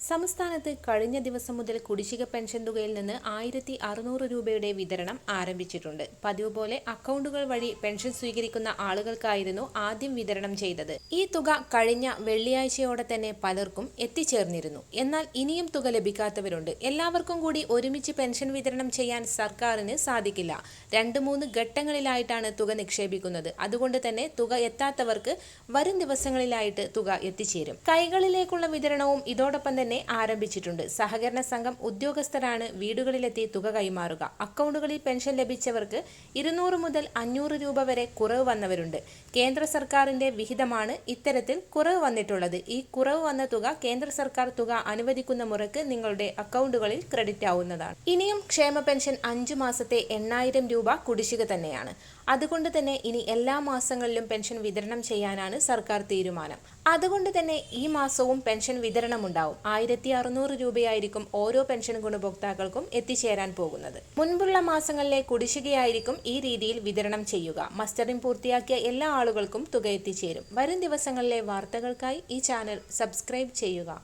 സംസ്ഥാനത്ത് കഴിഞ്ഞ ദിവസം മുതൽ കുടിശ്ശിക പെൻഷൻ തുകയിൽ നിന്ന് ആയിരത്തി അറുന്നൂറ് രൂപയുടെ വിതരണം ആരംഭിച്ചിട്ടുണ്ട്. പതിവ് പോലെ അക്കൗണ്ടുകൾ വഴി പെൻഷൻ സ്വീകരിക്കുന്ന ആളുകൾക്കായിരുന്നു ആദ്യം വിതരണം ചെയ്തത്. ഈ തുക കഴിഞ്ഞ വെള്ളിയാഴ്ചയോടെ തന്നെ പലർക്കും എത്തിച്ചേർന്നിരുന്നു. എന്നാൽ ഇനിയും തുക ലഭിക്കാത്തവരുണ്ട്. എല്ലാവർക്കും കൂടി ഒരുമിച്ച് പെൻഷൻ വിതരണം ചെയ്യാൻ സർക്കാരിന് സാധിക്കില്ല. രണ്ട് മൂന്ന് ഘട്ടങ്ങളിലായിട്ടാണ് തുക നിക്ഷേപിക്കുന്നത്. അതുകൊണ്ട് തന്നെ തുക എത്താത്തവർക്ക് വരും ദിവസങ്ങളിലായിട്ട് തുക എത്തിച്ചേരും. കൈകളിലേക്കുള്ള വിതരണവും ഇതോടൊപ്പം തന്നെ ആരംഭിച്ചിട്ടുണ്ട്. സഹകരണ സംഘം ഉദ്യോഗസ്ഥരാണ് വീടുകളിലെത്തി തുക കൈമാറുക. അക്കൗണ്ടുകളിൽ പെൻഷൻ ലഭിച്ചവർക്ക് ഇരുന്നൂറ് മുതൽ അഞ്ഞൂറ് രൂപ വരെ കുറവ് വന്നവരുണ്ട്. കേന്ദ്ര സർക്കാരിന്റെ വിഹിതമാണ് ഇത്തരത്തിൽ കുറവ് വന്നിട്ടുള്ളത്. ഈ കുറവ് വന്ന തുക കേന്ദ്ര സർക്കാർ തുക അനുവദിക്കുന്ന മുറയ്ക്ക് നിങ്ങളുടെ അക്കൗണ്ടുകളിൽ ക്രെഡിറ്റ് ആവുന്നതാണ്. ഇനിയും ക്ഷേമ പെൻഷൻ അഞ്ചു മാസത്തെ എണ്ണായിരം രൂപ കുടിശ്ശിക തന്നെയാണ്. അതുകൊണ്ട് തന്നെ ഇനി എല്ലാ മാസങ്ങളിലും പെൻഷൻ വിതരണം ചെയ്യാനാണ് സർക്കാർ തീരുമാനം. അതുകൊണ്ട് തന്നെ ഈ മാസവും പെൻഷൻ വിതരണമുണ്ടാവും. ആയിരത്തി അറുന്നൂറ് രൂപയായിരിക്കും ഓരോ പെൻഷൻ ഗുണഭോക്താക്കൾക്കും എത്തിച്ചേരാൻ പോകുന്നത്. മുൻപുള്ള മാസങ്ങളിലെ കുടിശ്ശികയായിരിക്കും ഈ രീതിയിൽ വിതരണം ചെയ്യുക. മസ്റ്ററിംഗ് പൂർത്തിയാക്കിയ എല്ലാ ആളുകൾക്കും തുക എത്തിച്ചേരും. വരും ദിവസങ്ങളിലെ വാർത്തകൾക്കായി ഈ ചാനൽ സബ്സ്ക്രൈബ് ചെയ്യുക.